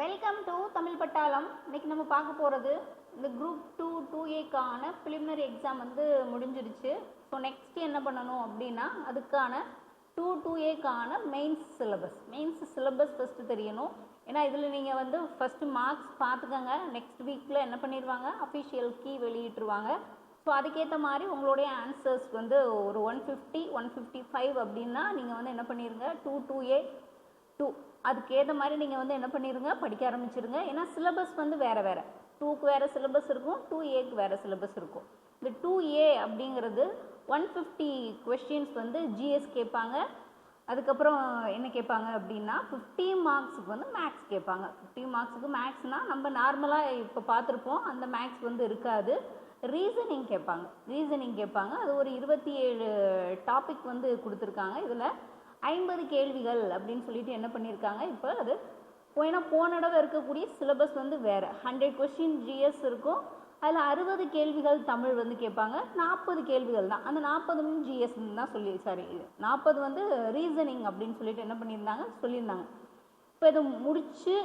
Welcome to Tamil பட்டாளம் இன்னைக்கு நம்ம பார்க்க போகிறது இந்த குரூப் டூ டூ ஏக்கான preliminary எக்ஸாம் வந்து முடிஞ்சிருச்சு. ஸோ நெக்ஸ்ட் என்ன பண்ணணும் அப்படின்னா அதுக்கான two two ஏக்கான mains syllabus mains syllabus first தெரியணும். ஏன்னா இதில் நீங்கள் வந்து ஃபஸ்ட்டு மார்க்ஸ் பார்த்துக்கங்க. நெக்ஸ்ட் வீக்கில் என்ன பண்ணிடுவாங்க அஃபிஷியல் கீ வெளியிட்டுருவாங்க. ஸோ அதுக்கேற்ற மாதிரி உங்களுடைய ஆன்சர்ஸ் வந்து ஒரு one fifty one fifty five அப்படின்னா நீங்கள் வந்து என்ன பண்ணிடுங்க டூ டூ ஏ டூ அதுக்கேற்ற மாதிரி நீங்கள் வந்து என்ன பண்ணிடுங்க படிக்க ஆரம்பிச்சிருங்க. ஏன்னா சிலபஸ் வந்து வேறு வேறு. டூக்கு வேறு சிலபஸ் இருக்கும் டூ ஏக்கு வேறு சிலபஸ் இருக்கும். இந்த டூ ஏ அப்படிங்கிறது ஒன் ஃபிஃப்டி கொஷின்ஸ் வந்து ஜிஎஸ் கேட்பாங்க. அதுக்கப்புறம் என்ன கேட்பாங்க அப்படின்னா ஃபிஃப்டி மார்க்ஸுக்கு வந்து மேக்ஸ் கேட்பாங்க. ஃபிஃப்டி மார்க்ஸுக்கு மேக்ஸ்னால் நம்ம நார்மலாக இப்போ பார்த்துருப்போம் அந்த மேக்ஸ் வந்து இருக்காது. ரீசனிங் கேட்பாங்க. ரீசனிங் கேட்பாங்க. அது ஒரு இருபத்தி ஏழு டாபிக் வந்து கொடுத்துருக்காங்க. இதில் ஐம்பது கேள்விகள் அப்படின்னு சொல்லிட்டு என்ன பண்ணியிருக்காங்க? இப்போ அது ஏன்னா போன தடவை இருக்கக்கூடிய சிலபஸ் வந்து வேறு. ஹண்ட்ரட் கொஸ்டின் ஜிஎஸ் இருக்கும். அதில் அறுபது கேள்விகள் தமிழ் வந்து கேட்பாங்க. நாற்பது கேள்விகள் தான். அந்த நாற்பது ஜிஎஸ் தான் சொல்லி சாரி நாற்பது வந்து ரீசனிங் அப்படின்னு சொல்லிட்டு என்ன பண்ணியிருந்தாங்க? சொல்லியிருந்தாங்க. இப்போ இதை முடித்து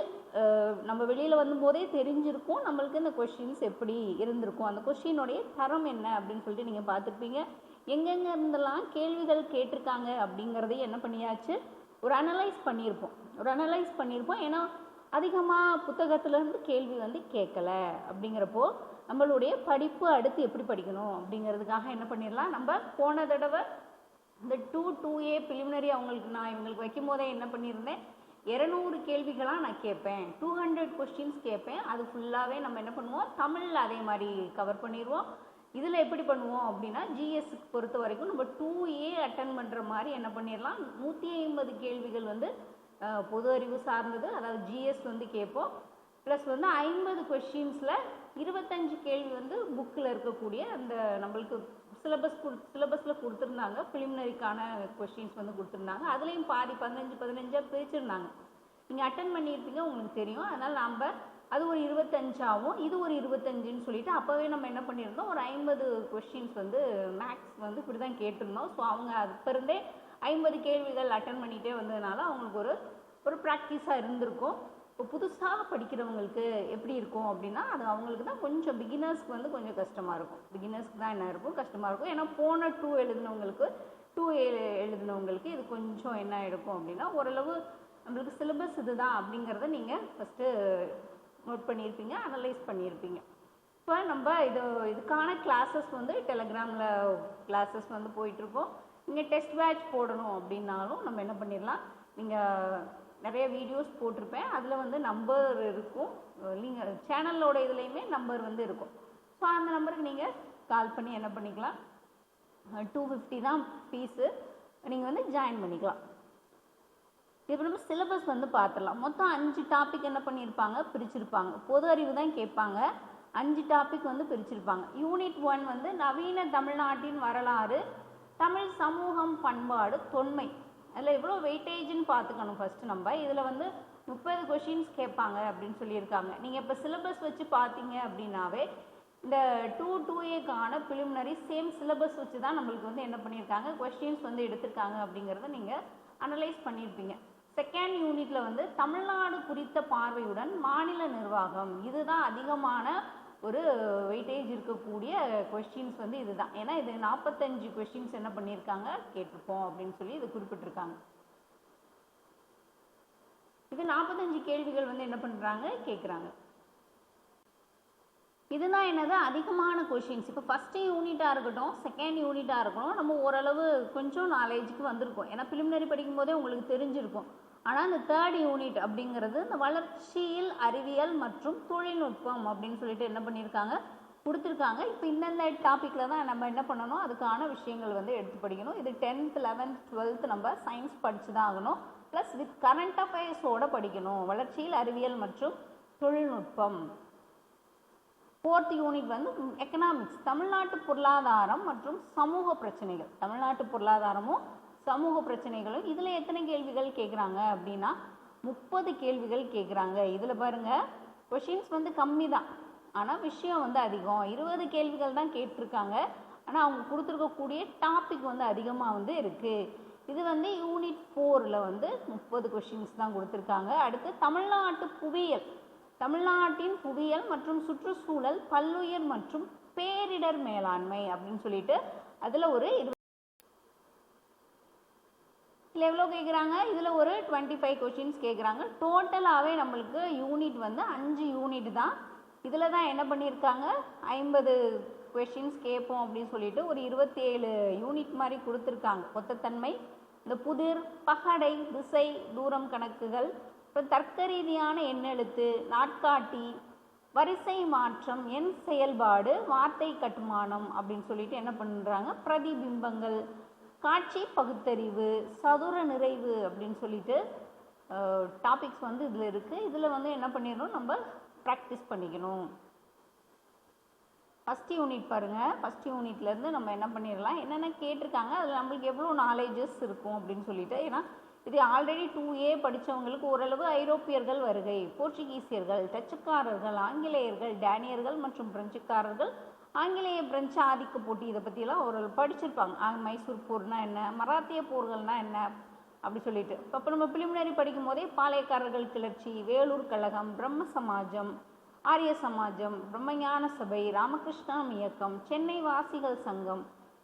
நம்ம வெளியில் வரும்போதே தெரிஞ்சிருக்கும் நம்மளுக்கு இந்த கொஷின்ஸ் எப்படி இருந்திருக்கும். அந்த கொஷினுடைய தரம் என்ன அப்படின்னு சொல்லிட்டு நீங்கள் பார்த்துருப்பீங்க. எங்கெங்க இருந்தெல்லாம் கேள்விகள் கேட்டிருக்காங்க அப்படிங்கிறதையும் என்ன பண்ணியாச்சு? ஒரு அனலைஸ் பண்ணியிருப்போம். ஒரு அனலைஸ் பண்ணியிருப்போம். ஏன்னா அதிகமாக புத்தகத்துலேருந்து கேள்வி வந்து கேட்கல. அப்படிங்கிறப்போ நம்மளுடைய படிப்பு அடுத்து எப்படி படிக்கணும் அப்படிங்கிறதுக்காக என்ன பண்ணிடலாம்? நம்ம போன தடவை இந்த டூ டூ ஏ பிலிமினரி அவங்களுக்கு நான் இவங்களுக்கு வைக்கும் போதே என்ன பண்ணியிருந்தேன்? இரநூறு கேள்விகளாக நான் கேட்பேன். டூ ஹண்ட்ரட் கொஸ்டின்ஸ் கேட்பேன். அது ஃபுல்லாகவே நம்ம என்ன பண்ணுவோம்? தமிழில் அதே மாதிரி கவர் பண்ணிடுவோம். இதில் எப்படி பண்ணுவோம் அப்படின்னா ஜிஎஸ்க்கு பொறுத்த வரைக்கும் நம்ம டூ ஏ அட்டன் பண்ணுற மாதிரி என்ன பண்ணிடலாம் நூற்றி ஐம்பது கேள்விகள் வந்து பொது அறிவு சார்ந்தது. அதாவது ஜிஎஸ் வந்து கேட்போம் ப்ளஸ் வந்து ஐம்பது கொஷின்ஸில் இருபத்தஞ்சு கேள்வி வந்து புக்கில் இருக்கக்கூடிய அந்த நம்மளுக்கு சிலபஸ் கொடு சிலபஸில் கொடுத்துருந்தாங்க. ப்ரிலிமினரிக்கான கொஷின்ஸ் வந்து கொடுத்துருந்தாங்க. அதுலேயும் பாதி பதினஞ்சு பதினஞ்சாக பிரிச்சிருந்தாங்க. நீங்கள் அட்டன் பண்ணியிருப்பீங்க உங்களுக்கு தெரியும். அதனால் நம்ம அது ஒரு இருபத்தஞ்சாகவும் இது ஒரு இருபத்தஞ்சுன்னு சொல்லிட்டு அப்போவே நம்ம என்ன பண்ணியிருந்தோம் ஒரு ஐம்பது கொஷின்ஸ் வந்து மேக்ஸ் வந்து இப்படி தான் கேட்டிருந்தோம். ஸோ அவங்க அப்போ இருந்தே ஐம்பது கேள்விகள் அட்டன் பண்ணிகிட்டே வந்ததுனால அவங்களுக்கு ஒரு ஒரு ப்ராக்டிஸாக இருந்திருக்கும். இப்போ புதுசாக படிக்கிறவங்களுக்கு எப்படி இருக்கும் அப்படின்னா அது அவங்களுக்கு தான் கொஞ்சம் பிகினர்ஸ்க்கு வந்து கொஞ்சம் கஷ்டமாக இருக்கும். பிகினர்ஸ்க்கு தான் என்ன இருக்கும்? கஷ்டமாக இருக்கும். ஏன்னா போன டூ எழுதினவங்களுக்கு டூ எழுதினவங்களுக்கு இது கொஞ்சம் என்ன எடுக்கும் அப்படின்னா ஓரளவு நம்மளுக்கு சிலபஸ் இதுதான் அப்படிங்கிறத நீங்கள் ஃபஸ்ட்டு நோட் பண்ணியிருப்பீங்க அனலைஸ் பண்ணியிருப்பீங்க. இப்போ நம்ம இது இதுக்கான கிளாஸஸ் வந்து டெலகிராமில் கிளாஸஸ் வந்து போயிட்டுருக்கோம். நீங்கள் டெஸ்ட் பேட்ச் போடணும் அப்படின்னாலும் நம்ம என்ன பண்ணிடலாம் நீங்கள் நிறைய வீடியோஸ் போட்டிருப்பேன். அதில் வந்து நம்பர் இருக்கும். நீங்கள் சேனலோட இதுலேயுமே நம்பர் வந்து இருக்கும். ஸோ அந்த நம்பருக்கு நீங்கள் கால் பண்ணி என்ன பண்ணிக்கலாம்? டூ ஃபிஃப்டி தான் ஃபீஸு நீங்கள் வந்து ஜாயின் பண்ணிக்கலாம். இப்போ நம்ம சிலபஸ் வந்து பார்த்துடலாம் மொத்தம் அஞ்சு டாபிக் என்ன பண்ணியிருப்பாங்க பிரிச்சிருப்பாங்க. பொது அறிவு தான் கேட்பாங்க. அஞ்சு டாபிக் வந்து பிரிச்சிருப்பாங்க. யூனிட் ஒன் வந்து நவீன தமிழ்நாட்டின் வரலாறு தமிழ் சமூகம் பண்பாடு தொன்மை. அதில் எவ்வளோ வெயிட்டேஜ்னு பார்த்துக்கணும் ஃபஸ்ட்டு நம்ம. இதில் வந்து முப்பது கொஷின்ஸ் கேட்பாங்க அப்படின்னு சொல்லியிருக்காங்க. நீங்கள் இப்போ சிலபஸ் வச்சு பார்த்தீங்க அப்படின்னாவே இந்த டூ டூ ஏக்கான பிலிமினரி சேம் சிலபஸ் வச்சு தான் நம்மளுக்கு வந்து என்ன பண்ணியிருக்காங்க கொஸ்டின்ஸ் வந்து எடுத்திருக்காங்க அப்படிங்கிறத நீங்கள் அனலைஸ் பண்ணியிருப்பீங்க செகண்ட் யூனிட்ல வந்து தமிழ்நாடு குறித்த பார்வையுடன் மாநில நிர்வாகம். இதுதான் அதிகமான ஒரு வெயிட்டேஜ் இருக்கக்கூடிய கொஸ்டின்ஸ் வந்து இதுதான். ஏன்னா இது நாற்பத்தஞ்சு கொஸ்டின்ஸ் என்ன பண்ணியிருக்காங்க? கேட்டிருப்போம் அப்படின்னு சொல்லி இது குறிப்பிட்டிருக்காங்க. இது நாற்பத்தஞ்சு கேள்விகள் வந்து என்ன பண்ணுறாங்க கேட்குறாங்க இதுதான் என்னது? அதிகமான கொஷின்ஸ் இப்போ ஃபஸ்ட்டு யூனிட்டாக இருக்கட்டும் செகண்ட் யூனிட்டாக இருக்கட்டும் நம்ம ஓரளவு கொஞ்சம் நாலேஜுக்கு வந்திருக்கோம். ஏன்னா பிலிமினரி படிக்கும் போதே உங்களுக்கு தெரிஞ்சிருக்கும். ஆனால் இந்த தேர்ட் யூனிட் அப்படிங்கிறது இந்த வளர்ச்சியில் அறிவியல் மற்றும் தொழில்நுட்பம் அப்படின்னு சொல்லிட்டு என்ன பண்ணியிருக்காங்க கொடுத்துருக்காங்க. இப்போ இந்தந்த டாப்பிக்கில் தான் நம்ம என்ன பண்ணணும்? அதுக்கான விஷயங்கள் வந்து எடுத்து படிக்கணும். இது டென்த் லெவன்த் டுவெல்த் நம்ம சயின்ஸ் படித்து தான் ஆகணும். ப்ளஸ் வித் கரண்ட் அஃபேர்ஸோடு படிக்கணும். வளர்ச்சியில் அறிவியல் மற்றும் தொழில்நுட்பம். ஃபோர்த் யூனிட் வந்து எக்கனாமிக்ஸ் தமிழ்நாட்டு பொருளாதாரம் மற்றும் சமூக பிரச்சனைகள். தமிழ்நாட்டு பொருளாதாரமும் சமூக பிரச்சனைகளும் இதில் எத்தனை கேள்விகள் கேட்குறாங்க அப்படின்னா முப்பது கேள்விகள் கேட்குறாங்க இதில் பாருங்கள் கொஷின்ஸ் வந்து கம்மி தான் ஆனால் விஷயம் வந்து அதிகம். இருபது கேள்விகள் தான் கேட்டிருக்காங்க. ஆனால் அவங்க கொடுத்துருக்கக்கூடிய டாபிக் வந்து அதிகமாக வந்து இருக்குது இது வந்து யூனிட் ஃபோரில் வந்து முப்பது கொஷின்ஸ் தான் கொடுத்துருக்காங்க. அடுத்து தமிழ்நாட்டு புவியியல். தமிழ்நாட்டின் புவியியல் மற்றும் சுற்றுச்சூழல் பல்லுயிர் மற்றும் பேரிடர் மேலாண்மை அப்படின்னு சொல்லிட்டு அதில் ஒரு இதில் எவ்வளோ கேட்குறாங்க இதில் ஒரு டுவெண்ட்டி ஃபைவ் கொஷின்ஸ் கேட்குறாங்க டோட்டலாகவே நம்மளுக்கு யூனிட் வந்து அஞ்சு யூனிட் தான். இதில் தான் என்ன பண்ணியிருக்காங்க ஐம்பது கொஷின்ஸ் கேட்போம் அப்படின்னு சொல்லிட்டு ஒரு இருபத்தேழு யூனிட் மாதிரி கொடுத்துருக்காங்க. கொத்தத்தன்மை இந்த புதிர் பகடை திசை தூரம் கணக்குகள் அப்புறம் தர்க்க ரீதியான எண்ணெழுத்து நாட்காட்டி வரிசை மாற்றம் எண் செயல்பாடு வார்த்தை கட்டுமானம் அப்படின்னு சொல்லிட்டு என்ன பண்ணுறாங்க பிரதிபிம்பங்கள் காட்சி பகுத்தறிவு சதுர நிறைவு அப்படின்னு சொல்லிட்டு டாபிக்ஸ் வந்து இதில் இருக்குது இதில் வந்து என்ன பண்ணிடணும்? நம்ம ப்ராக்டிஸ் பண்ணிக்கணும். ஃபஸ்ட் யூனிட் பாருங்கள் ஃபஸ்ட் யூனிட்லேருந்து நம்ம என்ன பண்ணிடலாம்? என்னென்ன கேட்டிருக்காங்க? அதில் நம்மளுக்கு எவ்வளோ நாலேஜஸ் இருக்கும் அப்படின்னு சொல்லிட்டு ஏன்னா இது ஆல்ரெடி டூ ஏ படித்தவங்களுக்கு ஓரளவு ஐரோப்பியர்கள் வருகை. போர்ச்சுகீசியர்கள் டச்சுக்காரர்கள் ஆங்கிலேயர்கள் டேனியர்கள் மற்றும் பிரெஞ்சுக்காரர்கள். ஆங்கிலேய பிரெஞ்சு ஆதிக்க போட்டி இதை பற்றியெல்லாம் ஒரு படிச்சிருப்பாங்க. ஆ, மைசூர் போர்னா என்ன மராத்திய போர்கள்னால் என்ன அப்படி சொல்லிட்டு. அப்போ நம்ம பிலிமினரி படிக்கும் போதே பாளையக்காரர்கள் கிளர்ச்சி வேலூர் கழகம் பிரம்ம சமாஜம் ஆரிய சமாஜம் பிரம்மஞான சபை ராமகிருஷ்ணம் இயக்கம் சென்னை வாசிகள் சங்கம்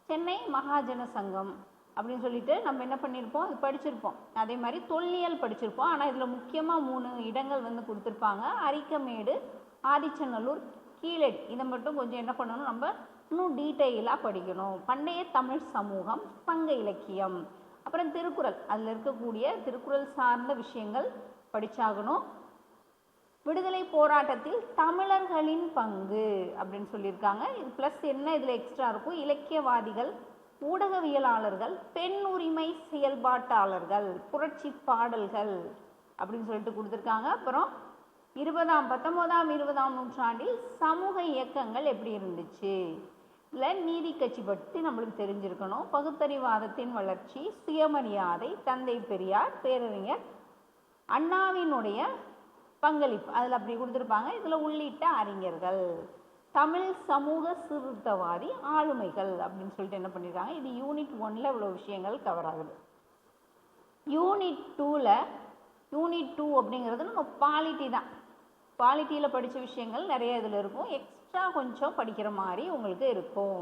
சென்னை மகாஜன சங்கம் அப்படின்னு சொல்லிட்டு நம்ம என்ன பண்ணியிருப்போம் அது படிச்சிருப்போம். அதே மாதிரி தொல்லியல் படிச்சிருப்போம். ஆனால் இதில் முக்கியமாக மூணு இடங்கள் வந்து கொடுத்துருப்பாங்க. அரிக்கமேடு ஆதிச்சநல்லூர் கீழடி. இதை மட்டும் கொஞ்சம் என்ன பண்ணணும்? நம்ம இன்னும் டீட்டெயிலாக படிக்கணும். பண்டைய தமிழ் சமூகம் சங்க இலக்கியம். அப்புறம் திருக்குறள். அதில் இருக்கக்கூடிய திருக்குறள் சார்ந்த விஷயங்கள் படித்தாகணும் விடுதலை போராட்டத்தில் தமிழர்களின் பங்கு அப்படின்னு சொல்லியிருக்காங்க. இது ப்ளஸ் என்ன இதில் எக்ஸ்ட்ரா இருக்கும்? இலக்கியவாதிகள் ஊடகவியலாளர்கள் பெண் உரிமை செயல்பாட்டாளர்கள் புரட்சி பாடல்கள் அப்படின்னு சொல்லிட்டு கொடுத்துருக்காங்க. அப்புறம் இருபதாம் பத்தொன்பதாம் இருபதாம் நூற்றாண்டில் சமூக இயக்கங்கள் எப்படி இருந்துச்சு? இல்லை நீதி கட்சி பற்றி நம்மளுக்கு தெரிஞ்சிருக்கணும். பகுத்தறிவாதத்தின் வளர்ச்சி சுயமரியாதை தந்தை பெரியார் பேரறிஞர் அண்ணாவினுடைய பங்களிப்பு அதில் அப்படி கொடுத்துருப்பாங்க. இதில் உள்ளிட்ட அறிஞர்கள். தமிழ் சமூக சீர்திருத்தவாதி ஆளுமைகள் அப்படின்னு சொல்லிட்டு என்ன பண்ணியிருக்காங்க இது யூனிட் ஒன்ல இவ்வளோ விஷயங்கள் கவர் ஆகுது. யூனிட் டூவில் யூனிட் டூ அப்படிங்கிறது நம்ம பாலிட்டி தான். பாலிட்டியில் படித்த விஷயங்கள் நிறைய இதில் இருக்கும். எக்ஸ்ட்ரா கொஞ்சம் படிக்கிற மாதிரி உங்களுக்கு இருக்கும்.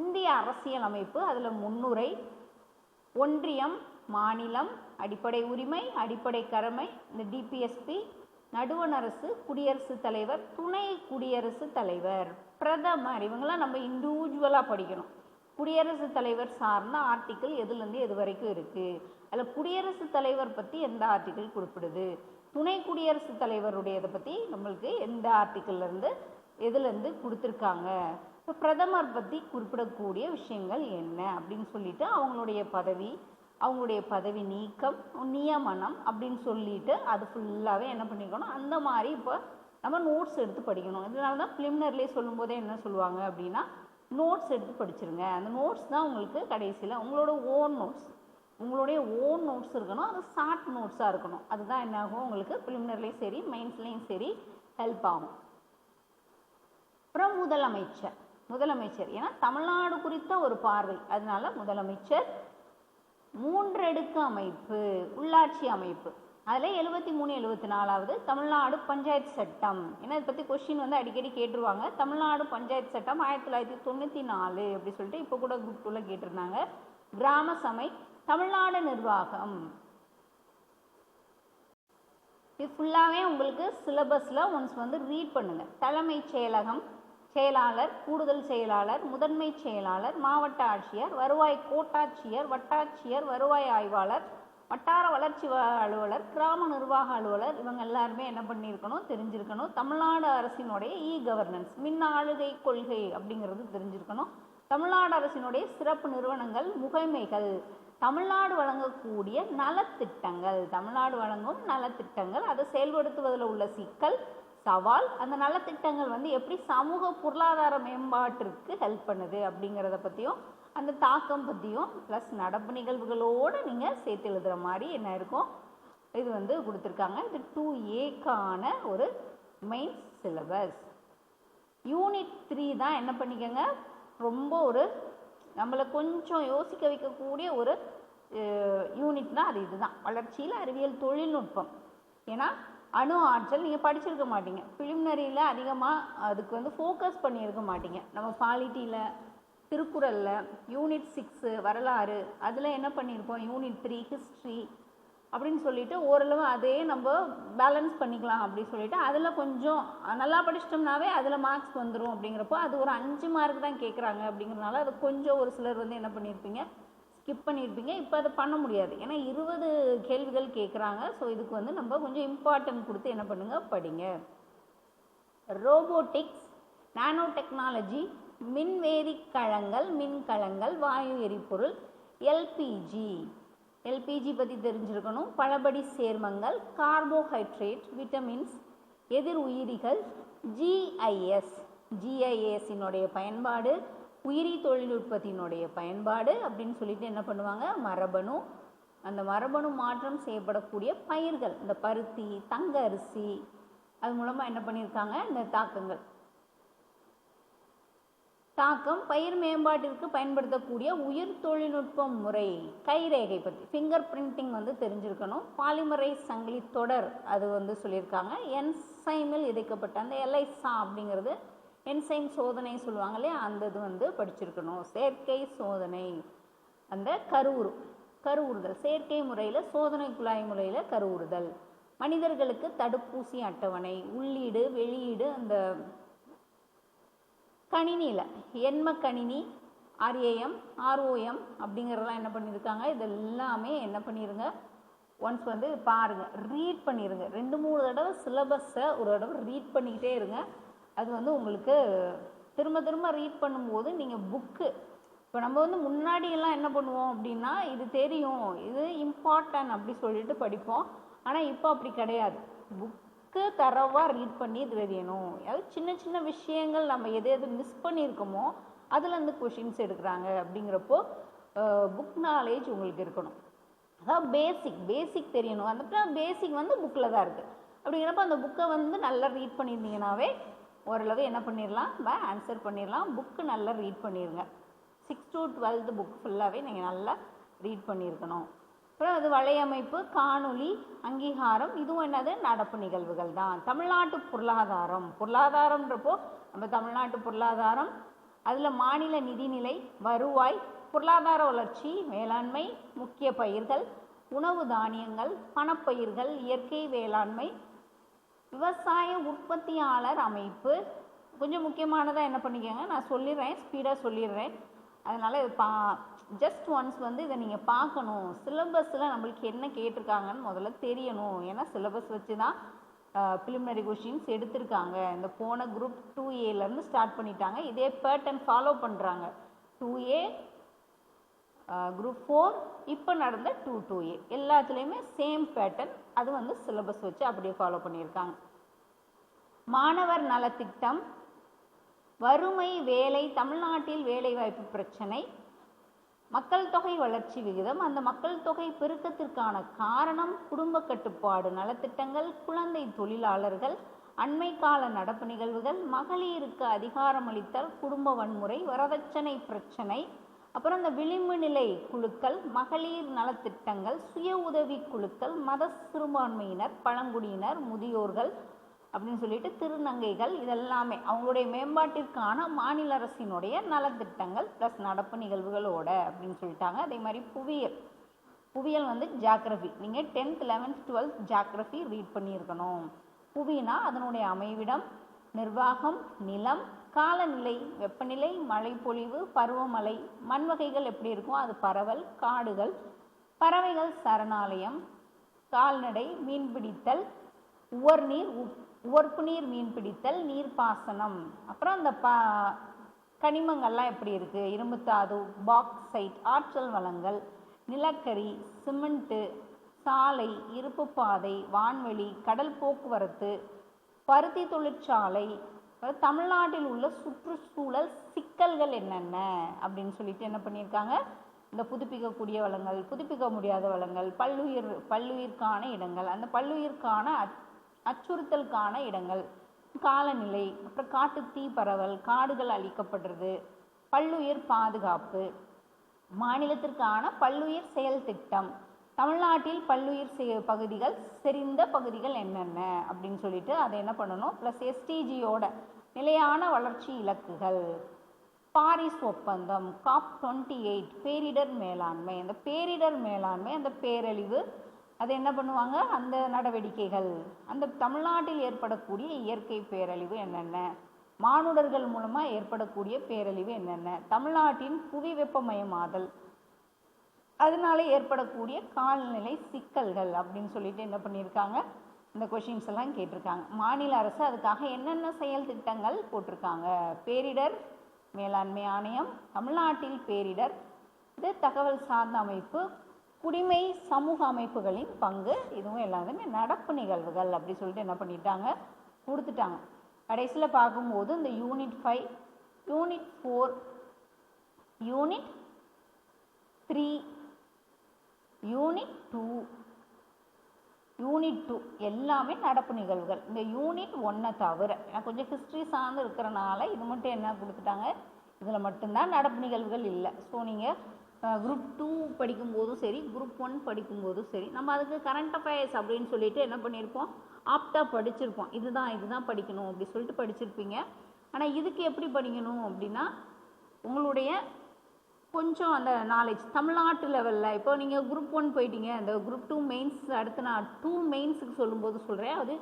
இந்திய அரசியல் அமைப்பு அதில் முன்னுரை ஒன்றியம் மாநிலம் அடிப்படை உரிமை அடிப்படை கடமை இந்த டிபிஎஸ்பி நடுவண் அரசு குடியரசுத் தலைவர் துணை குடியரசுத் தலைவர். பிரதமர் இவங்கெல்லாம் நம்ம இண்டிவிஜுவலாக படிக்கணும். குடியரசுத் தலைவர் சார்ந்த ஆர்டிக்கிள் எதுலேருந்து எது வரைக்கும் இருக்குது அதில் குடியரசுத் தலைவர் பற்றி எந்த ஆர்டிக்கிள் குறிப்பிடுது? துணை குடியரசுத் தலைவருடையதை பற்றி நம்மளுக்கு எந்த ஆர்டிக்கிள்லேருந்து எதுலேருந்து கொடுத்துருக்காங்க? இப்போ பிரதமர் பற்றி குறிப்பிடக்கூடிய விஷயங்கள் என்ன? அப்படின்னு சொல்லிட்டு அவங்களுடைய பதவி அவங்களுடைய பதவி நீக்கம் நியமனம் அப்படின்னு சொல்லிட்டு அது ஃபுல்லாகவே என்ன பண்ணிக்கணும்? அந்த மாதிரி இப்போ நம்ம நோட்ஸ் எடுத்து படிக்கணும். இதனால தான் ப்ரிலிமினரிலே சொல்லும்போதே என்ன சொல்லுவாங்க அப்படின்னா நோட்ஸ் எடுத்து படிச்சிருங்க. அந்த நோட்ஸ் தான் உங்களுக்கு கடைசியில் உங்களோட ஓன் நோட்ஸ் உங்களுடைய ஓன் நோட்ஸ் இருக்கணும். அது ஷார்ட் நோட்ஸாக இருக்கணும். அதுதான் என்னாகும்? உங்களுக்கு ப்ரிலிமினர்லேயும் சரி மெயின்ஸ்லேயும் சரி ஹெல்ப் ஆகும். அப்புறம் முதலமைச்சர். முதலமைச்சர். ஏன்னா தமிழ்நாடு குறித்த ஒரு பார்வை. அதனால முதலமைச்சர் மூன்றடுக்கு அமைப்பு உள்ளாட்சி அமைப்பு. அதில் எழுபத்தி மூணு எழுபத்தி நாலாவது தமிழ்நாடு பஞ்சாயத்து சட்டம். ஏன்னா இதை பற்றி கொஷின் வந்து அடிக்கடி கேட்டுருவாங்க. தமிழ்நாடு பஞ்சாயத்து சட்டம் ஆயிரத்தி தொள்ளாயிரத்தி தொண்ணூற்றி நாலு அப்படி சொல்லிட்டு இப்போ கூட குரூப் டூவில் கேட்டிருந்தாங்க. கிராம சபை தமிழ்நாடு நிர்வாகம். இது ஃபுல்லாகவே உங்களுக்கு சிலபஸில் ஒன்ஸ் வந்து ரீட் பண்ணுங்கள் தலைமைச் செயலகம் செயலாளர் கூடுதல் செயலாளர் முதன்மை செயலாளர் மாவட்ட ஆட்சியர் வருவாய் கோட்டாட்சியர் வட்டாட்சியர் வருவாய் ஆய்வாளர் வட்டார வளர்ச்சி அலுவலர் கிராம நிர்வாக அலுவலர் இவங்க எல்லாருமே என்ன பண்ணியிருக்கணும் தெரிஞ்சிருக்கணும். தமிழ்நாடு அரசினுடைய இ கவர்னன்ஸ் மின் ஆளுகை கொள்கை அப்படிங்கிறது தெரிஞ்சிருக்கணும். தமிழ்நாடு அரசினுடைய சிறப்பு நிறுவனங்கள் முகைமைகள். தமிழ்நாடு வழங்கக்கூடிய நலத்திட்டங்கள். தமிழ்நாடு வழங்கும் நலத்திட்டங்கள். அதை செயல்படுத்துவதில் உள்ள சிக்கல் சவால் அந்த நலத்திட்டங்கள் வந்து எப்படி சமூக பொருளாதார மேம்பாட்டிற்கு ஹெல்ப் பண்ணுது அப்படிங்கிறத பற்றியும் அந்த தாக்கம் பற்றியும் ப்ளஸ் நடப்பு நிகழ்வுகளோடு நீங்கள் சேர்த்து எழுதுகிற மாதிரி என்ன இருக்கும் இது வந்து கொடுத்துருக்காங்க. இது டூ ஏக்கான ஒரு மெயின் சிலபஸ் யூனிட் த்ரீ தான் என்ன பண்ணிக்கோங்க? ரொம்ப ஒரு நம்மளை கொஞ்சம் யோசிக்க வைக்கக்கூடிய ஒரு யூனிட்னா அது. இதுதான். வளர்ச்சியில் அறிவியல் தொழில்நுட்பம். ஏன்னா அணு ஆற்றல் நீங்கள் படிச்சிருக்க மாட்டீங்க. பிலிம்னரியில் அதிகமாக அதுக்கு வந்து ஃபோக்கஸ் பண்ணியிருக்க மாட்டீங்க. நம்ம பாலிட்டியில் திருக்குறளில் யூனிட் சிக்ஸு வரலாறு அதில் என்ன பண்ணியிருப்போம்? யூனிட் த்ரீ ஹிஸ்ட்ரி அப்படின்னு சொல்லிட்டு ஓரளவு அதே நம்ம பேலன்ஸ் பண்ணிக்கலாம் அப்படின்னு சொல்லிட்டு அதில் கொஞ்சம் நல்லா படிச்சிட்டோம்னாவே அதில் மார்க்ஸ் வந்துடும் அப்படிங்கிறப்போ அது ஒரு அஞ்சு மார்க் தான் கேட்குறாங்க அப்படிங்கிறனால அது கொஞ்சம் ஒரு சிலர் வந்து என்ன பண்ணியிருப்பீங்க? ஸ்கிப் பண்ணியிருப்பீங்க இப்போ அதை பண்ண முடியாது. ஏன்னா இருபது கேள்விகள் கேட்குறாங்க ஸோ இதுக்கு வந்து நம்ம கொஞ்சம் இம்பார்ட்டன்ட் கொடுத்து என்ன பண்ணுங்கள் படிங்க. ரோபோட்டிக்ஸ் நானோ டெக்னாலஜி மின்வேதி கழங்கள் மின்கலங்கள் வாயு எரிபொருள் எல்பிஜி எல்பிஜி பற்றி தெரிஞ்சிருக்கணும். பழபடி சேர்மங்கள் கார்போஹைட்ரேட் விட்டமின்ஸ் எதிர் உயிரிகள் ஜிஐஎஸ் ஜிஐஎஸினுடைய பயன்பாடு உயிரி தொழில்நுட்பத்தினுடைய பயன்பாடு அப்படின்னு சொல்லிட்டு என்ன பண்ணுவாங்க? மரபணு. அந்த மரபணு மாற்றம் செய்யப்படக்கூடிய பயிர்கள். இந்த பருத்தி தங்க அரிசி அது மூலமாக என்ன பண்ணியிருக்காங்க? இந்த தாக்கங்கள். தாக்கம் பயிர் மேம்பாட்டிற்கு பயன்படுத்தக்கூடிய உயிர் தொழில்நுட்ப முறை கைரேகை பற்றி ஃபிங்கர் பிரிண்டிங் வந்து தெரிஞ்சிருக்கணும். பாலிமரைஸ் சங்கிலி தொடர் அது வந்து சொல்லியிருக்காங்க. என்சைமில் இதைக்கப்பட்ட அந்த எலைசா அப்படிங்கிறது என்சைம் சோதனை சொல்லுவாங்க இல்லையா? அந்த இது வந்து படிச்சிருக்கணும். செயற்கை சோதனை. அந்த கருவுறு கருவுறுதல். செயற்கை முறையில் சோதனை குழாய் முறையில் கருவுறுதல். மனிதர்களுக்கு தடுப்பூசி அட்டவணை உள்ளீடு வெளியீடு அந்த கணினியில். எண்ம கணினி ஆர்ஏஎம் ஆர்ஓஎம் அப்படிங்கிறதெல்லாம் என்ன பண்ணியிருக்காங்க? இதெல்லாமே என்ன பண்ணிடுங்க ஒன்ஸ் வந்து பாருங்கள் ரீட் பண்ணிடுங்க ரெண்டு மூணு தடவை சிலபஸை ஒரு தடவை ரீட் பண்ணிக்கிட்டே இருங்க. அது வந்து உங்களுக்கு திரும்ப திரும்ப ரீட் பண்ணும்போது நீங்கள் புக்கு இப்போ நம்ம வந்து முன்னாடியெல்லாம் என்ன பண்ணுவோம் அப்படின்னா இது தெரியும் இது இம்பார்ட்டன்ட் அப்படி சொல்லிட்டு படிப்போம். ஆனால் இப்போ அப்படி கிடையாது. புக்கு தரவாக ரீட் பண்ணி இது தெரியணும். அதாவது சின்ன சின்ன விஷயங்கள் நம்ம எது எது மிஸ் பண்ணியிருக்கோமோ அதுலேருந்து கொஷின்ஸ் எடுக்கிறாங்க அப்படிங்கிறப்போ புக் நாலேஜ் உங்களுக்கு இருக்கணும். அதான் பேசிக் பேசிக் தெரியணும். அந்த பேசிக் வந்து புக்கில் தான் இருக்குது அப்படிங்கிறப்ப அந்த புக்கை வந்து நல்லா ரீட் பண்ணியிருந்தீங்கன்னாவே ஓரளவு என்ன பண்ணிடலாம் நம்ம ஆன்சர் பண்ணிடலாம் புக்கு நல்லா ரீட் பண்ணிடுங்க சிக்ஸ் டு டுவெல்த்து புக் ஃபுல்லாகவே நீங்கள் நல்லா ரீட் பண்ணியிருக்கணும் அப்புறம் அது வலையமைப்பு காணொளி அங்கீகாரம் இதுவும் என்னது? நடப்பு நிகழ்வுகள் தான். தமிழ்நாட்டு பொருளாதாரம். பொருளாதாரம்ன்றப்போ நம்ம தமிழ்நாட்டு பொருளாதாரம் அதில் மாநில நிதிநிலை வருவாய் பொருளாதார வளர்ச்சி வேளாண்மை முக்கிய பயிர்கள் உணவு தானியங்கள் பணப்பயிர்கள் இயற்கை வேளாண்மை விவசாய உற்பத்தியாளர் அமைப்பு. கொஞ்சம் முக்கியமானதாக என்ன பண்ணிக்கோங்க நான் சொல்லிடுறேன் ஸ்பீடாக சொல்லிடுறேன். அதனால் இது பா ஜஸ்ட் ஒன்ஸ் வந்து இதை நீங்கள் பார்க்கணும். சிலபஸில் நம்மளுக்கு என்ன கேட்டிருக்காங்கன்னு முதல்ல தெரியணும். ஏன்னா சிலபஸ் வச்சு தான் ப்ரிலிமினரி கொஷின்ஸ் எடுத்திருக்காங்க. இந்த போன குரூப் டூ ஏலேருந்து ஸ்டார்ட் பண்ணிட்டாங்க. இதே பேட்டர்ன் ஃபாலோ பண்ணுறாங்க டூ ஏ குரூப் ஃபோர் இப்போ நடந்த டூ டூ ஏ எல்லாத்துலேயுமே சேம் பேட்டர்ன் அது வந்து சிலபஸ் வச்சு அப்படியே ஃபாலோ பண்ணியிருக்காங்க. மாணவர் நலத்திட்டம் வறுமை வேலை தமிழ்நாட்டில் வேலைவாய்ப்பு பிரச்சனை மக்கள் தொகை வளர்ச்சி விகிதம் அந்த மக்கள் தொகை பெருக்கத்திற்கான காரணம் குடும்ப கட்டுப்பாடு நலத்திட்டங்கள் குழந்தை தொழிலாளர்கள் அண்மை கால நடப்பு நிகழ்வுகள் மகளிருக்கு அதிகாரமளித்தல் குடும்ப வன்முறை வரதட்சணை பிரச்சனை அப்புறம் இந்த விளிம்பு நிலை குழுக்கள் மகளிர் நலத்திட்டங்கள் சுய உதவி குழுக்கள் மத சிறுபான்மையினர் பழங்குடியினர் முதியோர்கள் அப்படின்னு சொல்லிட்டு திருநங்கைகள் இதெல்லாமே அவங்களுடைய மேம்பாட்டிற்கான மாநில அரசினுடைய நலத்திட்டங்கள் ப்ளஸ் நடப்பு நிகழ்வுகளோட அப்படின்னு சொல்லிட்டாங்க. அதே மாதிரி புவியியல். புவியியல் வந்து ஜாக்ரஃபி நீங்கள் tenth eleventh twelfth geography read பண்ணியிருக்கணும். புவினா அதனுடைய அமைவிடம் நிர்வாகம் நிலம் காலநிலை வெப்பநிலை மழைப்பொழிவு பருவமழை மண் வகைகள் எப்படி இருக்கும்? அது பரவல் காடுகள் பறவைகள் சரணாலயம் கால்நடை மீன்பிடித்தல் உவர்நீர் உப் உவர்ப்பு நீர் மீன் பிடித்தல் நீர்ப்பாசனம் அப்புறம் அந்த பா கனிமங்கள்லாம் எப்படி இருக்குது இரும்புத்தாது பாக்சைட் ஆற்றல் வளங்கள் நிலக்கரி சிமெண்ட்டு சாலை இருப்பு பாதை வான்வெளி கடல் போக்குவரத்து பருத்தி தொழிற்சாலை அதாவது தமிழ்நாட்டில் உள்ள சுற்றுச்சூழல் சிக்கல்கள் என்னென்ன அப்படின்னு சொல்லிட்டு என்ன பண்ணியிருக்காங்க? இந்த புதுப்பிக்கக்கூடிய வளங்கள் புதுப்பிக்க முடியாத வளங்கள் பல்லுயிர் பல்லுயிர்க்கான இடங்கள் அந்த பல்லுயிர்க்கான அச் அச்சுறுத்தலுக்கான இடங்கள் காலநிலை அப்புறம் காட்டு தீ பரவல் காடுகள் அழிக்கப்படுறது பல்லுயிர் பாதுகாப்பு மாநிலத்திற்கான பல்லுயிர் செயல் திட்டம் தமிழ்நாட்டில் பல்லுயிர் செ- பகுதிகள் செறிந்த பகுதிகள் என்னென்ன? அப்படின்னு சொல்லிட்டு அதை என்ன பண்ணணும்? ப்ளஸ் எஸ்டிஜியோட நிலையான வளர்ச்சி இலக்குகள். பாரிஸ் ஒப்பந்தம் காப் டுவெண்ட்டி எயிட் பேரிடர் மேலாண்மை. அந்த பேரிடர் மேலாண்மை அந்த பேரழிவு அது என்ன பண்ணுவாங்க? அந்த நடவடிக்கைகள். அந்த தமிழ்நாட்டில் ஏற்படக்கூடிய இயற்கை பேரழிவு என்னென்ன? மானுடர்கள் மூலமாக ஏற்படக்கூடிய பேரழிவு என்னென்ன? தமிழ்நாட்டின் புவி வெப்பமயமாதல். அதனால ஏற்படக்கூடிய காலநிலை சிக்கல்கள் அப்படின்னு சொல்லிட்டு என்ன பண்ணியிருக்காங்க? இந்த கொஷின்ஸ் எல்லாம் கேட்டிருக்காங்க. மாநில அரசு அதுக்காக என்னென்ன செயல் திட்டங்கள் போட்டிருக்காங்க? பேரிடர் மேலாண்மை ஆணையம் தமிழ்நாட்டில் பேரிடர் இது தகவல் சார்ந்த அமைப்பு குடிமை சமூக அமைப்புகளின் பங்கு இதுவும் எல்லாத்துமே நடப்பு நிகழ்வுகள் அப்படி சொல்லிட்டு என்ன பண்ணிட்டாங்க? கொடுத்துட்டாங்க. கடைசியில் பார்க்கும்போது இந்த unit five unit four unit three unit two unit two எல்லாமே நடப்பு நிகழ்வுகள். இந்த யூனிட் ஒன்றை தவிர நான் கொஞ்சம் ஹிஸ்ட்ரி சார்ந்து இருக்கிறனால இது மட்டும் என்ன கொடுத்துட்டாங்க? இதில் மட்டும்தான் நடப்பு நிகழ்வுகள் இல்லை. ஸோ நீங்கள் குரூப் டூ படிக்கும்போதும் சரி குரூப் ஒன் படிக்கும்போதும் சரி நம்ம அதுக்கு கரண்ட் அஃபேர்ஸ் அப்படின்னு சொல்லிட்டு என்ன பண்ணியிருப்போம் ஆப்டாக படிச்சிருப்போம். இதுதான் இதுதான் படிக்கணும் அப்படி சொல்லிட்டு படிச்சிருப்பீங்க. ஆனால் இதுக்கு எப்படி படிக்கணும் அப்படின்னா உங்களுடைய கொஞ்சம் அந்த நாலேஜ் தமிழ்நாட்டு லெவலில் இப்போ நீங்கள் குரூப் ஒன் போயிட்டீங்க அந்த குரூப் டூ மெயின்ஸ் அடுத்து நான் டூ மெயின்ஸுக்கு சொல்லும்போது சொல்கிறேன் அது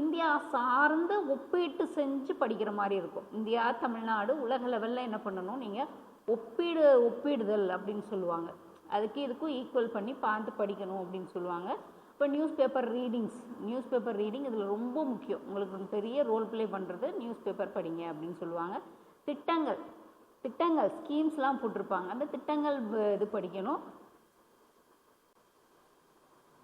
இந்தியா சார்ந்து ஒப்பீட்டு செஞ்சு படிக்கிற மாதிரி இருக்கும். இந்தியா தமிழ்நாடு உலக லெவலில் என்ன பண்ணணும்? நீங்கள் ஒப்பீடு ஒப்பிடுதல் அப்படின்னு சொல்லுவாங்க. அதுக்கு இதுக்கும் ஈக்குவல் பண்ணி பார்த்து படிக்கணும் அப்படின்னு சொல்லுவாங்க. இப்போ news paper readings news paper reading இதில் ரொம்ப முக்கியம். உங்களுக்கு பெரிய ரோல் ப்ளே பண்ணுறது நியூஸ் பேப்பர் படிங்க அப்படின்னு சொல்லுவாங்க. திட்டங்கள். திட்டங்கள் ஸ்கீம்ஸ்லாம் போட்டிருப்பாங்க. அந்த திட்டங்கள் இது படிக்கணும்.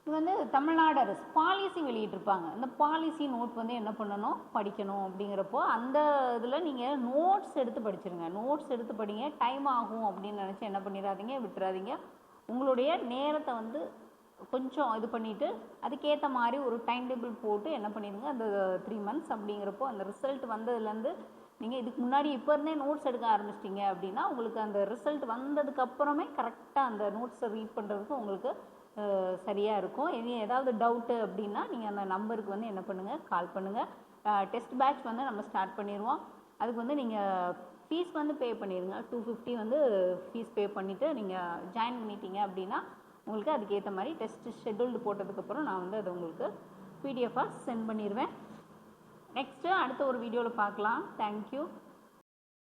இது வந்து தமிழ்நாடு அரசு பாலிசி வெளியிட்டிருப்பாங்க. அந்த பாலிசி நோட் வந்து என்ன பண்ணணும்? படிக்கணும் அப்படிங்கிறப்போ அந்த இதில் நீங்கள் நோட்ஸ் எடுத்து படிச்சிருங்க. நோட்ஸ் எடுத்து படிங்க. டைம் ஆகும் அப்படின்னு நினச்சி என்ன பண்ணிடாதீங்க விட்டுறாதீங்க. உங்களுடைய நேரத்தை வந்து கொஞ்சம் இது பண்ணிவிட்டு அதுக்கேற்ற மாதிரி ஒரு டைம் டேபிள் போட்டு என்ன பண்ணிடுங்க அந்த த்ரீ மந்த்ஸ் அப்படிங்கிறப்போ அந்த ரிசல்ட் வந்ததுலேருந்து நீங்கள் இதுக்கு முன்னாடி இப்போ இருந்தே நோட்ஸ் எடுக்க ஆரம்பிச்சிட்டிங்க அப்படின்னா உங்களுக்கு அந்த ரிசல்ட் வந்ததுக்கப்புறமே கரெக்டாக அந்த நோட்ஸை ரீட் பண்ணுறதுக்கு உங்களுக்கு சரியாக இருக்கும். இனி ஏதாவது டவுட்டு அப்படின்னா நீங்கள் அந்த நம்பருக்கு வந்து என்ன பண்ணுங்கள் கால் பண்ணுங்கள் டெஸ்ட் பேட்ச் வந்து நம்ம ஸ்டார்ட் பண்ணிடுவோம். அதுக்கு வந்து நீங்கள் ஃபீஸ் வந்து பே பண்ணிடுங்க. டூ ஃபிஃப்டி வந்து ஃபீஸ் பே பண்ணிவிட்டு நீங்கள் ஜாயின் பண்ணிட்டீங்க அப்படின்னா உங்களுக்கு அதுக்கேற்ற மாதிரி டெஸ்ட்டு ஷெட்யூல்டு போட்டதுக்கப்புறம் நான் வந்து அதை உங்களுக்கு பிடிஎஃபாக சென்ட் பண்ணிடுவேன் நெக்ஸ்ட்டு அடுத்த ஒரு வீடியோவில் பார்க்கலாம். தேங்க்யூ